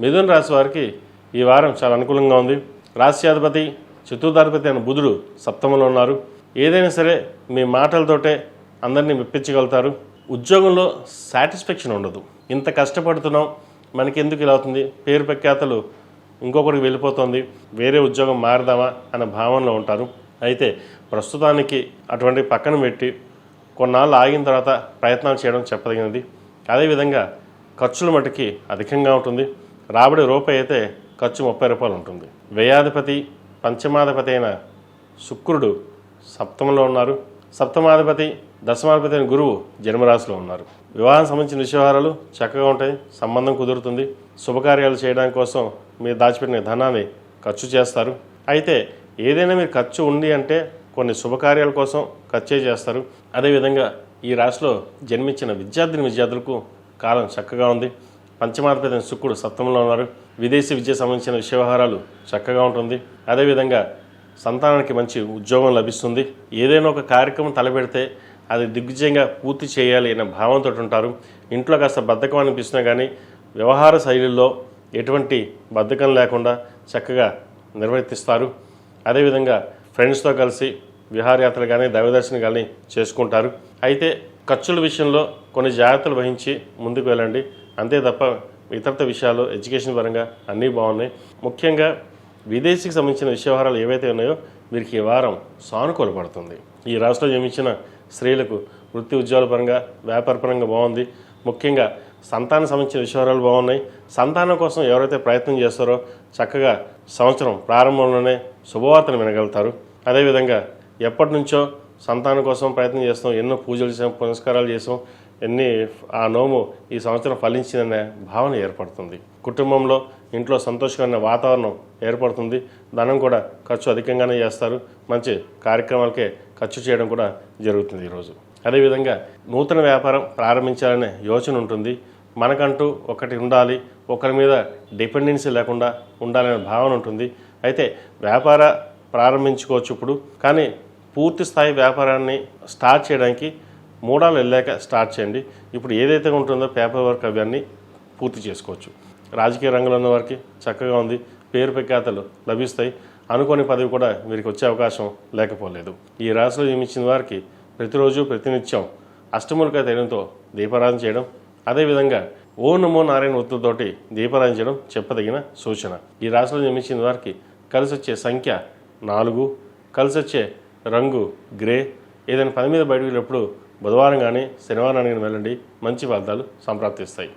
మిథున రాశి వారికి ఈ వారం చాలా అనుకూలంగా ఉంది. రాశ్యాధిపతి చతుర్థాధిపతి అయిన బుధుడు సప్తమంలో ఉన్నారు. ఏదైనా సరే మీ మాటలతోటే అందరినీ మెప్పించగలుగుతారు. ఉద్యోగంలో సాటిస్ఫాక్షన్ ఉండదు. ఇంత కష్టపడుతున్నాం మనకి ఎందుకు ఇలా అవుతుంది? పేరు ప్రఖ్యాతలు ఇంకొకరికి వెళ్ళిపోతుంది. వేరే ఉద్యోగం మారదామా అనే భావనలో ఉంటారు. అయితే ప్రస్తుతానికి అటువంటి పక్కన పెట్టి కొన్నాళ్ళు ఆగిన తర్వాత ప్రయత్నాలు చేయడం చెప్పదగినది. అదేవిధంగా ఖర్చుల మటుకి అధికంగా ఉంటుంది. రాబడి రూపాయి అయితే ఖర్చు ముప్పై రూపాయలు ఉంటుంది. వ్యయాధిపతి పంచమాధిపతి అయిన శుక్రుడు సప్తమంలో ఉన్నారు. సప్తమాధిపతి దశమాధిపతి అయిన గురువు జన్మరాశిలో ఉన్నారు. వివాహం సంబంధించిన విషయాలు చక్కగా ఉంటాయి సంబంధం కుదురుతుంది. శుభకార్యాలు చేయడానికి కోసం మీరు దాచిపెట్టిన ధనాన్ని ఖర్చు చేస్తారు. అయితే ఏదైనా మీరు ఖర్చు ఉంది అంటే కొన్ని శుభకార్యాల కోసం ఖర్చే చేస్తారు. అదేవిధంగా ఈ రాశిలో జన్మించిన విద్యార్థిని విద్యార్థులకు కాలం చక్కగా ఉంది. పంచమాధిపతి శుక్రుడు సప్తమంలో ఉన్నారు. విదేశీ విద్య సంబంధించిన విషయవహారాలు చక్కగా ఉంటుంది. అదేవిధంగా సంతానానికి మంచి ఉద్యోగం లభిస్తుంది. ఏదైనా ఒక కార్యక్రమం తలపెడితే అది దిగ్విజయంగా పూర్తి చేయాలి అనే భావంతో ఉంటారు. ఇంట్లో కాస్త బద్ధకం అనిపిస్తున్నా కానీ వ్యవహార శైలిలో ఎటువంటి బద్ధకం లేకుండా చక్కగా నిర్వర్తిస్తారు. అదేవిధంగా ఫ్రెండ్స్తో కలిసి విహారయాత్రలు కానీ దైవదర్శనం కానీ చేసుకుంటారు. అయితే ఖర్చుల విషయంలో కొన్ని జాగ్రత్తలు వహించి ముందుకు వెళ్ళండి. అంతే తప్ప ఇతరత విషయాలు ఎడ్యుకేషన్ పరంగా అన్నీ బాగున్నాయి. ముఖ్యంగా విదేశీకి సంబంధించిన విషయవహారాలు ఏవైతే ఉన్నాయో వీరికి ఈ వారం సానుకూల పడుతుంది. ఈ రాష్ట్రంలో జన్మించిన స్త్రీలకు వృత్తి ఉద్యోగాల పరంగా వ్యాపార పరంగా బాగుంది. ముఖ్యంగా సంతానం సంబంధించిన విషయాలు బాగున్నాయి. సంతానం కోసం ఎవరైతే ప్రయత్నం చేస్తారో చక్కగా సంవత్సరం ప్రారంభంలోనే శుభవార్తను వినగలుగుతారు. అదేవిధంగా ఎప్పటి నుంచో సంతానం కోసం ప్రయత్నం చేస్తాం. ఎన్నో పూజలు చేసాం పునస్కారాలు చేసాం. ఎన్ని ఆ నోము ఈ సంవత్సరం ఫలించిందనే భావన ఏర్పడుతుంది. కుటుంబంలో ఇంట్లో సంతోషకరమైన వాతావరణం ఏర్పడుతుంది. ధనం కూడా ఖర్చు అధికంగానే చేస్తారు. మంచి కార్యక్రమాలకే ఖర్చు చేయడం కూడా జరుగుతుంది ఈరోజు అదేవిధంగా నూతన వ్యాపారం ప్రారంభించాలనే యోచన ఉంటుంది. మనకంటూ ఒకటి ఉండాలి. ఒకరి మీద డిపెండెన్సీ లేకుండా ఉండాలనే భావన ఉంటుంది. అయితే వ్యాపార ప్రారంభించుకోవచ్చు ఇప్పుడు. కానీ పూర్తి స్థాయి వ్యాపారాన్ని స్టార్ట్ చేయడానికి మూడాలు వెళ్ళాక స్టార్ట్ చేయండి. ఇప్పుడు ఏదైతే ఉంటుందో పేపర్ వర్క్ అవన్నీ పూర్తి చేసుకోవచ్చు. రాజకీయ రంగంలో ఉన్న వారికి చక్కగా ఉంది. పేరు ప్రఖ్యాతలు లభిస్తాయి. అనుకోని పదవి కూడా వీరికి వచ్చే అవకాశం లేకపోలేదు. ఈ రాశిలో నియమించిన వారికి ప్రతిరోజు ప్రతినిత్యం అష్టములక తేడంతో దీపారాధన చేయడం అదేవిధంగా ఓ నమో నారాయణ ఒత్తుతోటి దీపారాధన చేయడం చెప్పదగిన సూచన. ఈ రాశిలో జన్మించిన వారికి కలిసి వచ్చే సంఖ్య నాలుగు కలిసి వచ్చే రంగు గ్రే. ఏదైనా పని మీద బయటకు వెళ్ళినప్పుడు బుధవారం కానీ శనివారం కానీ వెళ్ళండి. మంచి ఫలితాలు సంప్రాప్తిస్తాయి.